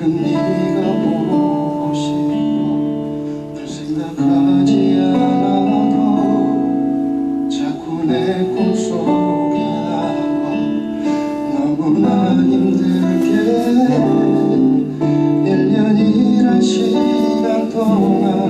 가끔 네가 보고 싶어 날 생각하지 않아도 자꾸 내 꿈속에 나와 너무나 힘들게 1년이란 시간 동안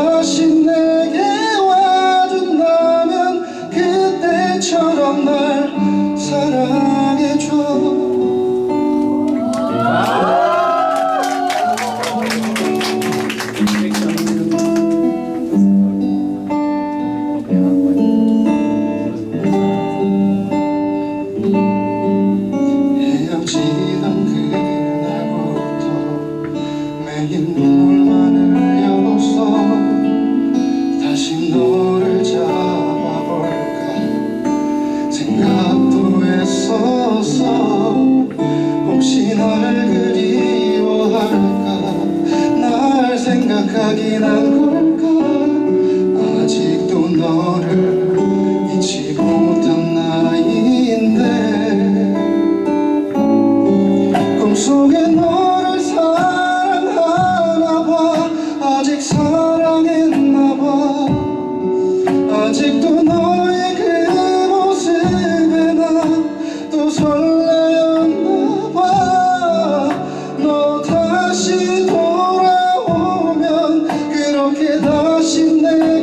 다신 내게 와준다면 그때처럼 날 생각이 난 곳. 이렇게 다시 내